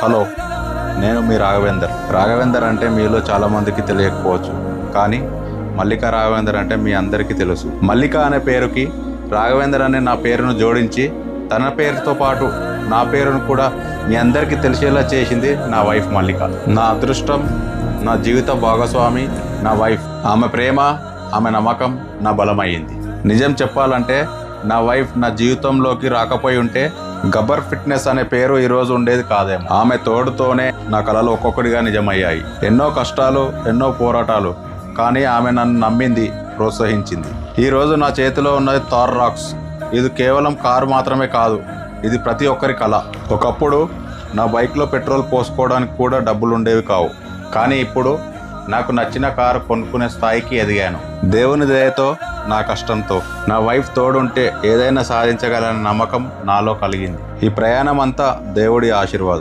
Hello నేను మీ రాఘవేందర్. రాఘవేందర్ అంటే మీలో చాలామందికి తెలియకపోవచ్చు కానీ మల్లిక రాఘవేందర్ అంటే మీ అందరికీ తెలుసు. మల్లిక అనే పేరుకి రాఘవేందర్ అనే నా పేరును జోడించి తన పేరుతో పాటు నా పేరును కూడా మీ అందరికీ తెలిసేలా చేసింది నా వైఫ్ మల్లిక. నా అదృష్టం నా జీవిత భాగస్వామి నా వైఫ్. ఆమె ప్రేమ ఆమె నమ్మకం నా బలమయ్యింది. నిజం చెప్పాలంటే నా వైఫ్ నా జీవితంలోకి రాకపోయి ఉంటే గబ్బర్ ఫిట్నెస్ అనే పేరు ఈరోజు ఉండేది కాదేమో. ఆమె తోడుతోనే నా కళలు ఒక్కొక్కటిగా నిజమయ్యాయి. ఎన్నో కష్టాలు ఎన్నో పోరాటాలు కానీ ఆమె నన్ను నమ్మింది ప్రోత్సహించింది. ఈరోజు నా చేతిలో ఉన్నది థార్ రాక్స్. ఇది కేవలం కారు మాత్రమే కాదు ఇది ప్రతి ఒక్కరి కళ. ఒకప్పుడు నా బైక్లో పెట్రోల్ పోసుకోవడానికి కూడా డబ్బులు ఉండేవి కావు. కానీ ఇప్పుడు నాకు నచ్చిన కారు కొనుక్కునే స్థాయికి ఎదిగాను. దేవుని దయతో నా కష్టంతో నా వైఫ్ తోడుంటే ఏదైనా సాధించగలన నమ్మకం నాలో కలిగింది. ఈ ప్రయాణం అంతా దేవుడి ఆశీర్వాదం.